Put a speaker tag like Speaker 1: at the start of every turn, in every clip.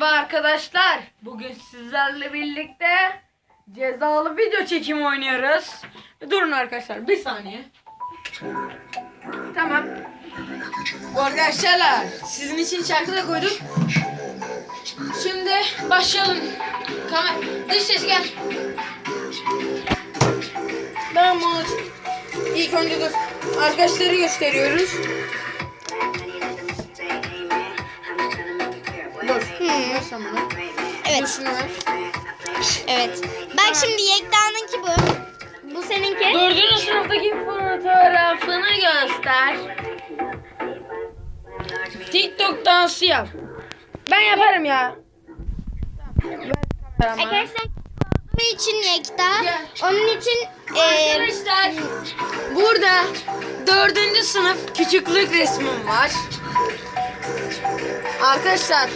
Speaker 1: Merhaba arkadaşlar. Bugün sizlerle birlikte cezalı video çekimi oynuyoruz. Durun arkadaşlar bir saniye. Tamam. Bu arkadaşlar sizin için şarkı da koyduk. Şimdi başlayalım. Kamer dış ses gel. Tamam İlk önce dur. Arkadaşları gösteriyoruz. Ver sen bana. Dur
Speaker 2: Evet,
Speaker 1: şunu ver.
Speaker 2: evet. Bak şimdi Yekta'nınki bu. Bu seninki.
Speaker 1: Dördüncü sınıftaki fotoğrafını göster. TikTok dansı yap. Ben yaparım ya.
Speaker 2: Arkadaşlar olduğu için Yekta. Onun için e,
Speaker 1: Arkadaşlar burada dördüncü sınıf küçüklük resmim var. Arkadaşlar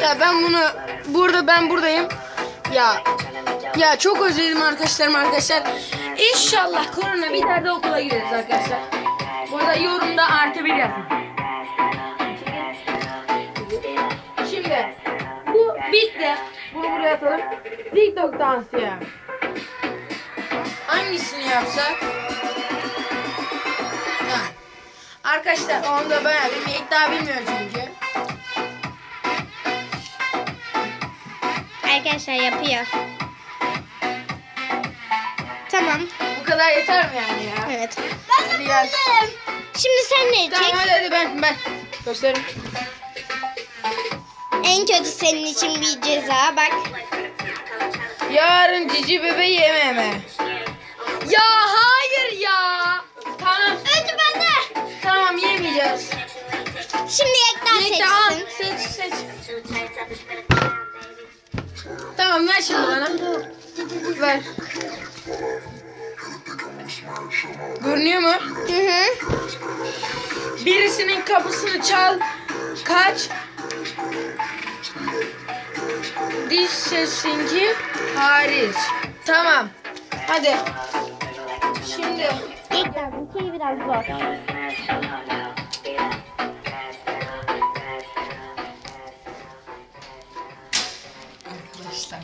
Speaker 1: ya ben bunu burada ben buradayım. Ya ya çok özledim arkadaşlarım arkadaşlar. İnşallah korona biter de okula gideriz arkadaşlar. Burada yorumda artı bir yazın. Şimdi bu bitti. Bunu buraya atalım. TikTok dansı ya. Hangisini yapsak? Ha. Arkadaşlar onu da ben yapayım. İddia bilmiyor çünkü.
Speaker 2: Arkadaşlar yapıyor. Tamam.
Speaker 1: Bu kadar yeter mi yani ya?
Speaker 2: Evet.
Speaker 1: Hadi gel.
Speaker 2: Şimdi sen ne
Speaker 1: Tamam
Speaker 2: çek?
Speaker 1: hadi hadi ben ben. Gösterin.
Speaker 2: En kötü senin için bir ceza bak.
Speaker 1: Yarın cici bebe yememe. Ya hayır
Speaker 2: şimdi
Speaker 1: bana. Ver. Görünüyor mu?
Speaker 2: Hı hı.
Speaker 1: Birisinin kapısını çal. Kaç. Diş sesinki hariç. Tamam. Hadi. Şimdi.
Speaker 2: Yekta bu şey biraz zor.
Speaker 1: Arkadaşlar.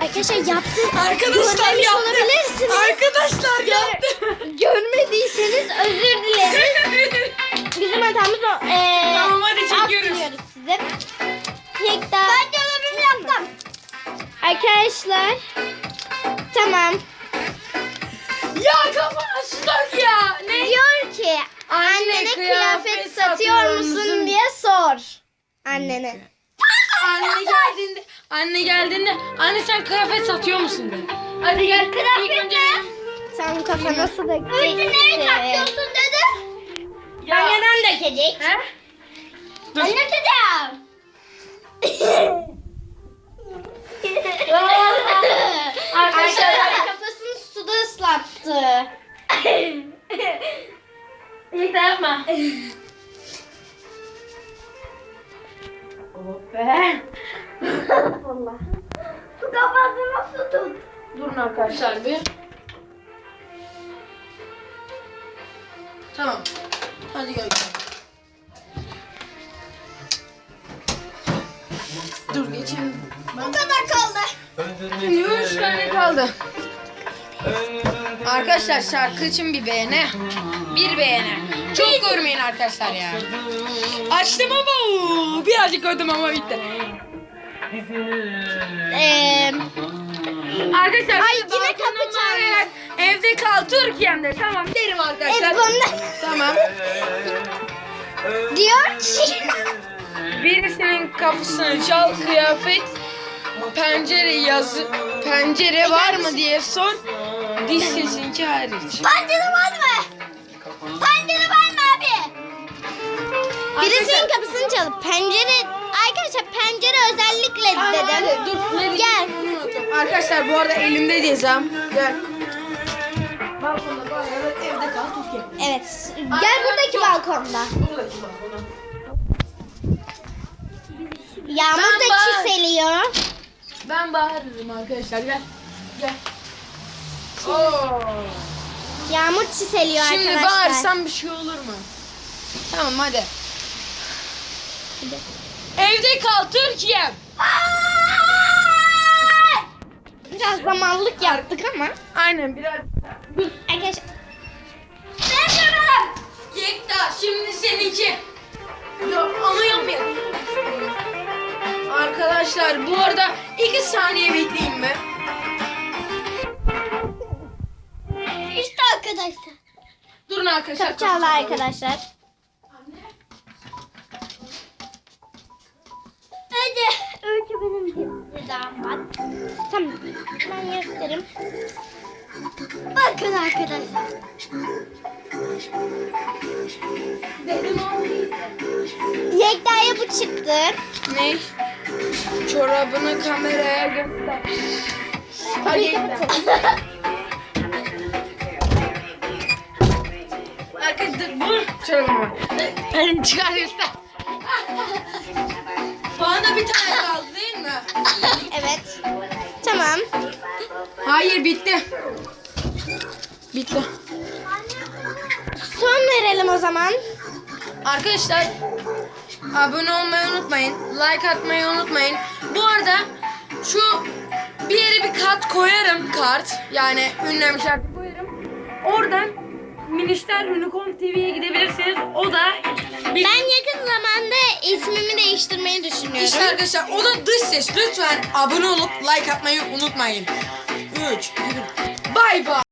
Speaker 2: Arkadaşlar yaptı.
Speaker 1: Arkadaşlar
Speaker 2: Görmemiş
Speaker 1: yaptı.
Speaker 2: olabilirsiniz.
Speaker 1: Arkadaşlar yaptı.
Speaker 2: Görmediyseniz özür dileriz. Bizim hatamız o. Ee,
Speaker 1: Tamam, hadi çekiyoruz.
Speaker 2: affediyoruz sizi. Yekta. Ben görevimi yaptım. Arkadaşlar. Tamam. Annene
Speaker 1: kıyafet
Speaker 2: kıyafet
Speaker 1: satıyor musun?
Speaker 2: diye sor. Annene.
Speaker 1: Anne geldiğinde, anne geldiğinde, anne sen kıyafet satıyor musun de. Hadi gel. İlk önce
Speaker 2: Sen kafa nasıl dökeceksin? Ürünleri saklıyorsun dedi.
Speaker 1: Ya.
Speaker 2: Anneden dökecek.
Speaker 1: He? Dur.
Speaker 2: Arkadaşlar
Speaker 1: oh be.
Speaker 2: Su kafasını su tut.
Speaker 1: Durun arkadaşlar bir. Tamam. Hadi gel. Dur geçelim.
Speaker 2: Bu kadar kaldı.
Speaker 1: Üç tane kaldı. Arkadaşlar şarkı için bir beğeni. Bir beğeni. Çok görmeyin arkadaşlar ya. Açtım ama birazcık gördüm ama bitti.
Speaker 2: Ee,
Speaker 1: Arkadaşlar
Speaker 2: Ay, yine kapı
Speaker 1: var. Evde kal Türkiye'mde tamam derim arkadaşlar.
Speaker 2: e, bunda
Speaker 1: Tamam.
Speaker 2: diyor ki
Speaker 1: Birisinin kapısını çal kıyafet pencere yazı pencere var mı diye sor. Diş sesinki hariç.
Speaker 2: Pencere var mı? Pencere var mı abi? Birisinin kapısını çalıp pencere arkadaşlar pencere özellikle dedim.
Speaker 1: hadi, dur. Ne
Speaker 2: Gel.
Speaker 1: Arkadaşlar bu arada elimde cezam. Gel. Balkonda bayağı evde kal Türkiye.
Speaker 2: Evet. Gel buradaki balkonda.
Speaker 1: Buradaki.
Speaker 2: Yağmur
Speaker 1: Ben
Speaker 2: da
Speaker 1: bak-
Speaker 2: çiseliyor.
Speaker 1: Ben bağırırım arkadaşlar gel. Gel. Oo.
Speaker 2: Yağmur çiseliyor
Speaker 1: Şimdi
Speaker 2: arkadaşlar.
Speaker 1: bağırsam bir şey olur mu? Tamam hadi. Evde kal Türkiye.
Speaker 2: Biraz zamanlık yaptık ama.
Speaker 1: Aynen biraz. Dur.
Speaker 2: Arkadaşlar.
Speaker 1: Yekta şimdi seninki. Ya ama yapmayalım. Arkadaşlar bu arada iki saniye bekleyeyim mi?
Speaker 2: Arkadaşlar.
Speaker 1: Durun arkadaşlar.
Speaker 2: Kapı çaldı arkadaşlar. Hadi. Öykü benim bir var. Tamam. Ben göstereyim. Bakın arkadaşlar. Yekta'ya bu çıktı.
Speaker 1: Ne? Çorabını kameraya göster. Hadi Yekta. Arkadaşlar bu çorabımı. Elim çıkar göster. Bana da bir tane kaldı değil mi?
Speaker 2: evet. Tamam.
Speaker 1: Hayır bitti. Bitti.
Speaker 2: Son verelim o zaman.
Speaker 1: Arkadaşlar abone olmayı unutmayın. Like atmayı unutmayın. Bu arada şu bir yere bir kart koyarım kart. Yani ünlem şarkı koyarım. Oradan Minişler Unicorn TV'ye gidebilirsiniz. O da bir...
Speaker 2: Ben yakın zamanda ismimi değiştirmeyi düşünüyorum.
Speaker 1: İşte arkadaşlar o da dış ses. Lütfen abone olup like atmayı unutmayın. 3, 2, Bay bay.